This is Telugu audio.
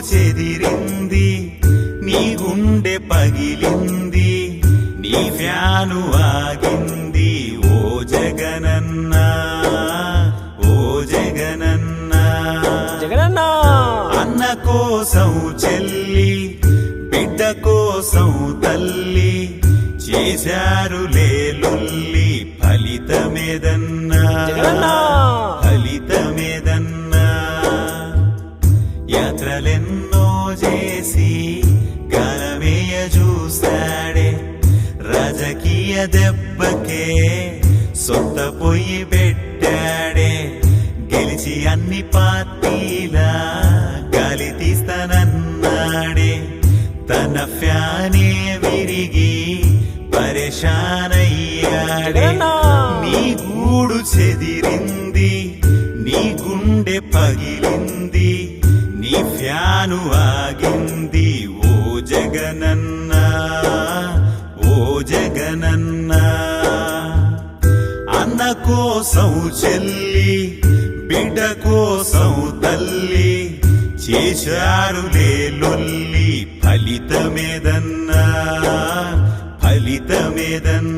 చెదిరింది నీ గుండె పగిలింది నీ ఫ్యాను ఆగింది. ఓ జగనన్న ఓ జగనన్న. జగనన్న! అన్న కోసం చెల్లి బిడ్డ కోసం తల్లి చేశారు లేలుల్లి ఫలితమేదన్నా. జగనన్న! ఫలితమేదన్నా యాత్రలెన్నో చేసి గలమేయ చూస్తాడే రాజకీయ దెబ్బకే సొంత పొయ్యి పెట్టాడే. గెలిచి అన్ని పార్టీల గాలి తీస్తానన్నాడే. తన ఫ్యానే విరిగి పరేషానయ్యాడే! నీ గూడు చెదిరింది నీ గుండె పగిలింది ధ్యాను ఆగింది ఓ జగనన్న ఓ జగనన్న అన్న కోసం చెల్లి బిడ్డ కోసం తల్లి చేశారులే లొల్లి ఫలితమేదన్నా ఫలితమేదన్నా